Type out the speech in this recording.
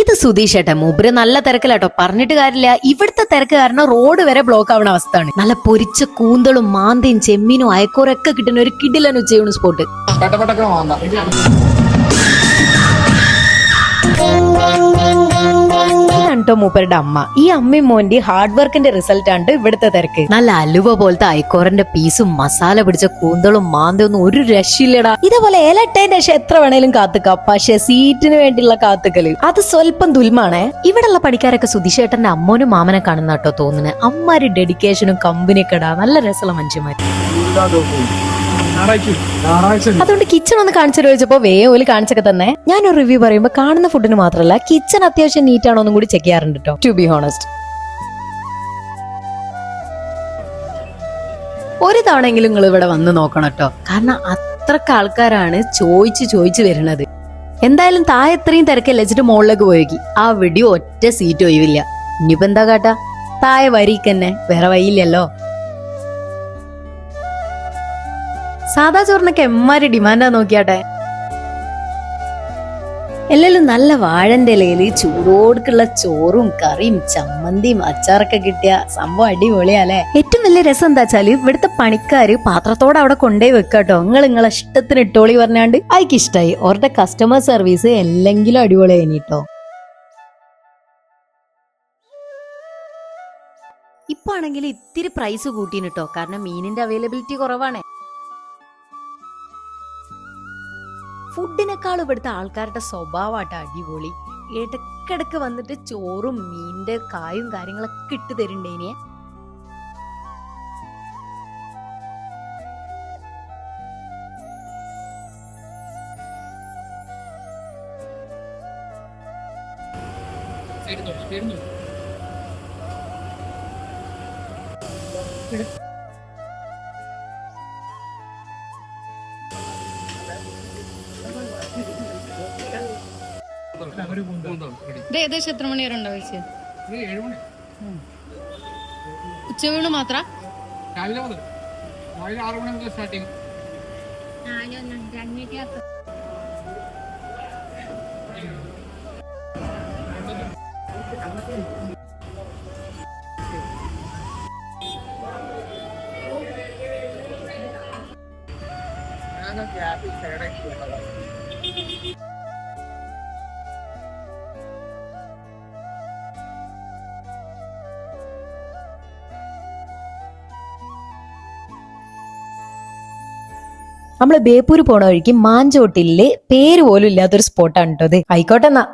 ഇത് സുധീഷ് ഏട്ടൻ മൂപ്പര് നല്ല തിരക്കിലാട്ടോ. പറഞ്ഞിട്ട് കാര്യമില്ല. ഇവിടുത്തെ തിരക്ക് കാരണം റോഡ് വരെ ബ്ലോക്ക് ആവുന്ന അവസ്ഥയാണ്. നല്ല പൊരിച്ച കൂന്തളും മാന്തയും ചെമ്മീനും അയക്കോരൊക്കെ കിട്ടുന്ന ഒരു കിടിലൻ ഉച്ചയൂണ് സ്പോട്ട് വാങ്ങാം മൂപ്പരുടെ അമ്മ? ഈ അമ്മയും മോന്റെ ഹാർഡ് വർക്കിന്റെ റിസൾട്ട് ആണ് ഇവിടുത്തെ തിരക്ക്? നല്ല അലുവ പോലത്തെ ഐക്കോറിന്റെ പീസും മസാല പിടിച്ച കൂന്തളും മാന്തൊന്നും ഒരു രക്ഷയില്ലടാ. ഇതേപോലെ ഏലട്ടേന്റെ രക്ഷ എത്ര വേണേലും കാത്തുക്കാം. പക്ഷെ സീറ്റിന് വേണ്ടിയുള്ള കാത്തുക്കൽ അത് സ്വല്പം തുൽമാണേ ഇവിടെയുള്ള പണിക്കാരൊക്കെ സുധിഷേട്ടന്റെ അമ്മോനും മാമനെ കാണുന്ന കേട്ടോ തോന്നുന്നത് അമ്മാര് ഡെഡിക്കേഷനും കമ്പനിയൊക്കെ ഇടാ. നല്ല രസമുള്ള മനുഷ്യന്മാർ അതുകൊണ്ട് കിച്ചൺ ഒന്ന് കാണിച്ചു ചോദിച്ചപ്പോ ഓൽ കാണിച്ചൊക്കെ തന്നെ. ഞാൻ ഒരു റിവ്യൂ പറയുമ്പോൾ കാണുന്ന ഫുഡിന് മാത്രമല്ല കിച്ചൺ അത്യാവശ്യം നീറ്റ് ആണോ എന്നും കൂടി ചെക്ക് ചെയ്യാറുണ്ട് കേട്ടോ ടു ബി ഹോണസ്റ്റ് ഒരു തവണയെങ്കിലും നിങ്ങൾ ഇവിടെ വന്ന് നോക്കണം കേട്ടോ കാരണം അത്രയ്ക്ക് ആൾക്കാരാണ് ചോയിച്ച് ചോയിച്ച് വരുന്നത്. എന്തായാലും താഴെ എത്രയും തിരക്കല്ല വെച്ചിട്ട് മുകളിലേക്ക് പോയി ആ വീഡിയോ ഒറ്റ സീറ്റ് ഒഴിവില്ല. ഇനിയിപ്പോ എന്താ കാട്ടാ? താഴെ വരിക്കന്നെ വേറെ വഴിയില്ലല്ലോ. സാധാ ചോറിനൊക്കെ എമ്മാരി ഡിമാൻഡാ നോക്കിയാട്ടെ. എല്ലാവരും നല്ല വാഴന്റെ ഇലയിൽ ചൂടോടുക്കുള്ള ചോറും കറിയും ചമ്മന്തിയും അച്ചാറൊക്കെ കിട്ടിയ സംഭവം അടിപൊളിയാലേ ഏറ്റവും വലിയ രസം എന്താ വെച്ചാൽ ഇവിടുത്തെ പണിക്കാര് പാത്രത്തോടെ അവിടെ കൊണ്ടുപോയി വെക്കാട്ടോ നിങ്ങൾ നിങ്ങളെ ഇഷ്ടത്തിന് ഇട്ടോളി പറഞ്ഞാണ്ട്. അയക്ക് ഇഷ്ടായി അവരുടെ കസ്റ്റമർ സർവീസ് എല്ലെങ്കിലും അടിപൊളിയായി കേട്ടോ. ഇപ്പൊ ആണെങ്കിൽ ഇത്തിരി പ്രൈസ് കൂട്ടീന് കേട്ടോ. കാരണം മീനിന്റെ അവൈലബിലിറ്റി കുറവാണ്. ഫുഡിനേക്കാൾ ഇവിടുത്തെ ആൾക്കാരുടെ സ്വഭാവമായിട്ട് അടിപൊളി. ഇടക്കിടക്ക് വന്നിട്ട് ചോറും മീനിന്റെ കായും കാര്യങ്ങളൊക്കെ ഇട്ട് തരുന്നുണ്ടേനെ ഇത് ഏകദേശം എത്ര മണി വരെ ഉണ്ടാവും ചേച്ചി ഉച്ചവീണ് മാത്ര? രാവിലെ മുതൽ. രാവിലെ ആറ് മണി മുതൽ സ്റ്റാർട്ടിങ് നമ്മൾ ബേപ്പൂർ പോണ വഴിക്ക് മാഞ്ചോട്ടിലെ പേര് പോലും ഇല്ലാത്തൊരു സ്പോട്ടാണ് കേട്ടോ ഇത് ആയിക്കോട്ടെ എന്നാ